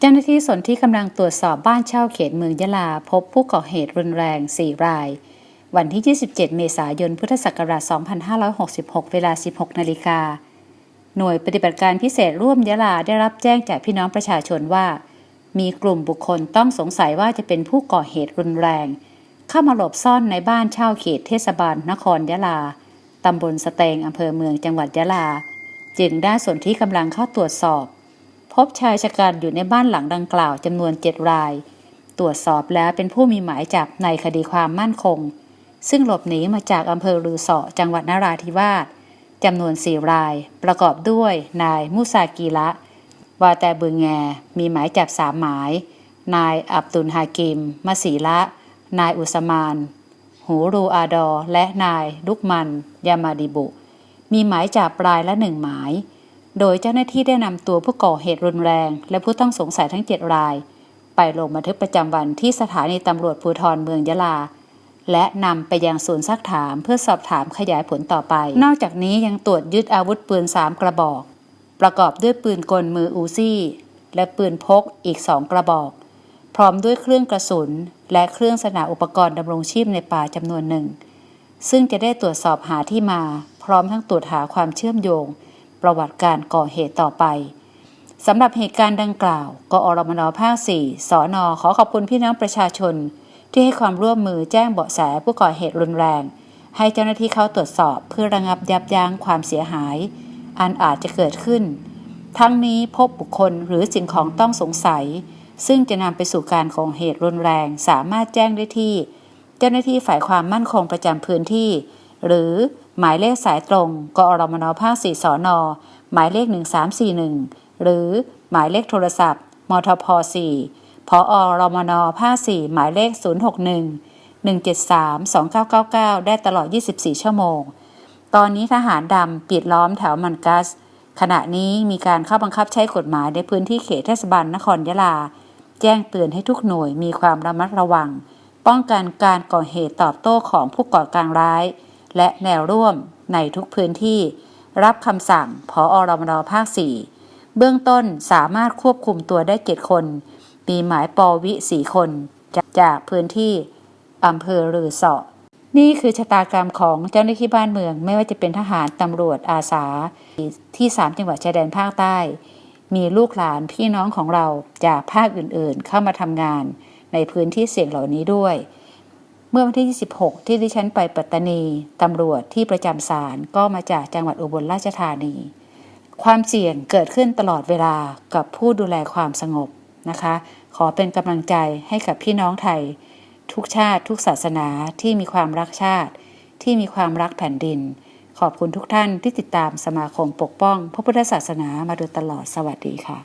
เจ้าหน้าที่ส่วนที่กำลังตรวจสอบบ้านเช่าเขตเมืองยะลา พบผู้ก่อเหตุรุนแรง 4 ราย วันที่ 27 เมษายน พุทธศักราช 2566 เวลา 16 นาฬิกา หน่วยปฏิบัติการพิเศษร่วมยะลาได้รับแจ้งจากพี่น้องประชาชนว่า มีกลุ่มบุคคลต้องสงสัยว่าจะเป็นผู้ก่อเหตุรุนแรง เข้ามาหลบซ่อนในบ้านเช่าเขตเทศบาลนครยะลา ตำบลสเตงอำเภอเมืองจังหวัดยะลา จึงได้ส่วนที่กำลังเข้าตรวจสอบ บชายชะกันอยู่ในบ้านหลังดังกล่าวจำนวนเจ็ดราย ตรวจสอบแล้วเป็นผู้มีหมายจับในคดีความมั่นคง ซึ่งหลบหนีมาจากอำเภอลือเสอจังหวัดนราธิวาสจำนวนสี่ราย ประกอบด้วยนายมุซากีละวาแต่บึงแง มีหมายจับสามหมาย นายอับดุลฮากิมมาสีละ นายอุสมาน หูรูอาดอ และนายลุกมัน ยามาดิบุ มีหมายจับรายละหนึ่งหมาย โดยเจ้าหน้าที่ได้นำตัวผู้ก่อเหตุรุนแรง และผู้ต้องสงสัยทั้งเจ็ดราย ไปลงบันทึกประจำวันที่สถานีตำรวจภูธรเมืองยะลา และนำไปยังศูนย์ซักถามเพื่อสอบถามขยายผลต่อไป นอกจากนี้ยังตรวจยึดอาวุธปืนสามกระบอก ประกอบด้วยปืนกลมืออูซี่ และปืนพกอีกสองกระบอก พร้อมด้วยเครื่องกระสุน และเครื่องสนาอุปกรณ์ดำรงชีพในป่าจำนวนหนึ่ง ซึ่งจะได้ตรวจสอบหาที่มา พร้อมทั้งตรวจหาความเชื่อมโยง ประวัติการก่อเหตุต่อไปสำหรับเหตุการณ์ดังกล่าวกอรมนภาค4สอนอขอขอบคุณพี่น้องประชาชน ที่ให้ความร่วมมือแจ้งเบาะแสผู้ก่อเหตุรุนแรง ให้เจ้าหน้าที่เข้าตรวจสอบเพื่อระงับยับยั้งความเสียหาย อันอาจจะเกิดขึ้น ทั้งนี้พบบุคคลหรือสิ่งของต้องสงสัย ซึ่งจะนำไปสู่การก่อเหตุรุนแรงสามารถแจ้งได้ที่ เจ้าหน้าที่ฝ่ายความมั่นคงประจำพื้นที่ หรือ หมายเลขสายตรง กอรมนภาค4สอนอหมายเลข 1341 หรือหมายเลขโทรศัพท์ มทพ4พออรมนภาค4หมายเลข 061 173 2999 ได้ตลอด 24 ชั่วโมง ตอนนี้ทหารดำปิดล้อมแถวมันกัส ขณะนี้มีการเข้าบังคับใช้กฎหมายในพื้นที่เขตเทศบาลนครยะลา แจ้งเตือนให้ทุกหน่วยมีความระมัดระวัง ป้องกันการก่อเหตุตอบโต้ของผู้ก่อการร้าย และแนวร่วมในทุกพื้นที่รับคำสั่งพออรมนภาค 4 เบื้องต้นสามารถควบคุมตัวได้เจ็ดคน มีหมายปวิสี่คน จากพื้นที่อำเภอรือเสาะนี่คือชะตากรรมของเจ้าหน้าที่บ้านเมือง ไม่ว่าจะเป็นทหารตำรวจอาสาที่3จังหวัดชายแดนภาคใต้ มีลูกหลานพี่น้องของเราจากภาคอื่นๆ เข้ามาทำงานในพื้นที่เสี่ยงเหล่านี้ด้วย เมื่อวันที่ 26 ที่ดิฉันไปปัตตานี ตำรวจที่ประจำศาลก็มาจากจังหวัดอุบลราชธานี ความเสี่ยงเกิดขึ้นตลอดเวลากับผู้ดูแลความสงบนะคะ ขอเป็นกำลังใจให้กับพี่น้องไทย ทุกชาติทุกศาสนาที่มีความรักชาติ ที่มีความรักแผ่นดิน ขอบคุณทุกท่านที่ติดตามสมาคมปกป้องพระพุทธศาสนามาโดยตลอดสวัสดีค่ะ